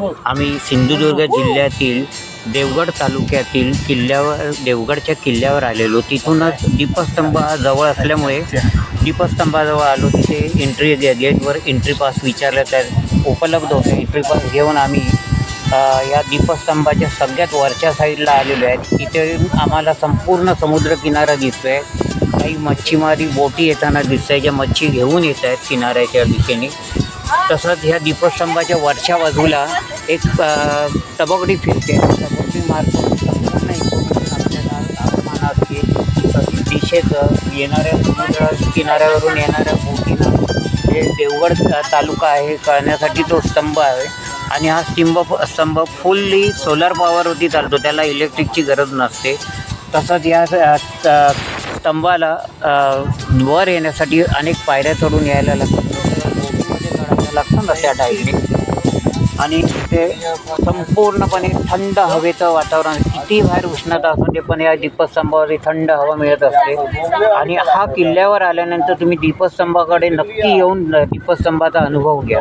आम्ही सिंधुदुर्ग जिल्ह्यातील देवगड तालुक्यातील किल्ल्यावर देवगडच्या किल्ल्यावर आलेलो. तिथूनच दीपस्तंभा जवळ असल्यामुळे दीपस्तंभाजवळ आलो. तिथे एंट्री गेटवर एंट्री पास विचारलं तर उपलब्ध होते. एंट्री पास घेऊन आम्ही या दीपस्तंभाच्या सगळ्यात वरच्या साईडला आलेलो आहे. तिथे आम्हाला संपूर्ण समुद्रकिनारा दिसतो आहे काही मच्छीमारी बोटी येताना दिसत आहे ज्या मच्छी घेऊन येत आहेत किनाऱ्याच्या दिशेने. तसंच ह्या दीपस्तंभाच्या वरच्या बाजूला एक तबकडी फिरते. तबकडी मार्फत आपल्याला दिशेचं येणाऱ्या समुद्र किनाऱ्यावरून येणाऱ्या बोटीला हे देवगड तालुका आहे कळण्यासाठी तो स्तंभ आहे. आणि हा स्तंभ स्तंभ फुल्ली सोलर पॉवरवरती चालतो. त्याला इलेक्ट्रिकची गरज नसते. तसंच या स्तंभाला वर येण्यासाठी अनेक पायऱ्या चढून यायला लागतात. बोटीमध्ये लागतं ना त्या टाईपने आणि ते संपूर्णपणे थंड हवेचं वातावरण किती बाहेर उष्णता असून ते पण या दीपस्तंभावरती थंड हवा मिळत असते. आणि हा किल्ल्यावर आल्यानंतर तुम्ही दीपस्तंभाकडे नक्की येऊन दीपस्तंभाचा अनुभव घ्या.